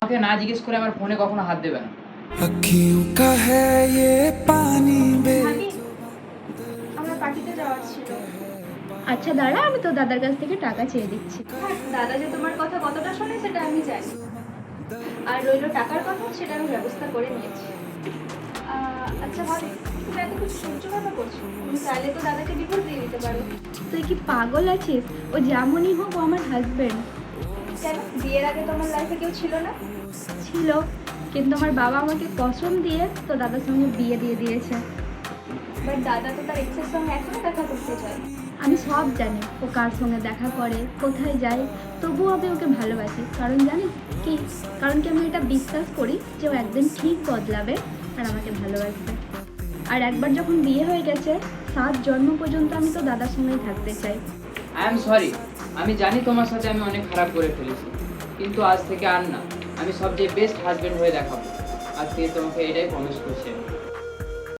আমাকে না জিজ্ঞেস করে আমার ফোনে কখনো হাত দেবে না अखियों का है ये पानी बे ভাবি আমার পার্টিতে যাওয়ার ছিল আচ্ছা দাঁড়া আমি তো দাদার কাছ থেকে টাকা চেয়ে দিচ্ছি থাক, দাদা যে তোমার কথা কতটা শোনে সেটা আমি জানি আর রইলো টাকার কথা সেটা আমি ব্যবস্থা করে নিয়েছি আহ, আচ্ছা ভাবি তুমি এত কিছু সহ্য কেন করছো তুমি চাইলে তো দাদাকে ডিভোর্স দিয়ে দিতে পারো তুই কি পাগল আছিস ও যেমনই হোক ও আমার হাজবেন্ড কেন? বিয়ের আগে তোমার লাইফে কেউ ছিল না? ছিল কিন্তু আমার বাবা আমাকে কসম দিয়ে তো দাদার সঙ্গে বিয়ে দিয়ে দিয়েছে। বাট দাদা তো তার এক্সের সঙ্গে এখনও দেখা করতে চায়। আমি সব জানি ও কার সঙ্গে দেখা করে কোথায় যায় তবুও আমি ওকে ভালোবাসি। কারণ জানিস কি? কারণ কি আমি এটা বিশ্বাস করি যে ও একদিন ঠিক বদলাবে আর আমাকে ভালোবাসবে। আর একবার যখন বিয়ে হয়ে গেছে সাত জন্ম পর্যন্ত আমি তো দাদার সঙ্গেই থাকতে চাই। আই এম সরি আমি জানি তোমার সাথে আমি অনেক খারাপ করে ফেলেছি, কিন্তু আজ থেকে আর না আমি সবচেয়ে বেস্ট হাজবেন্ড হয়ে দেখাবো আজ থেকে তোমাকে এটাই প্রমিস করছি।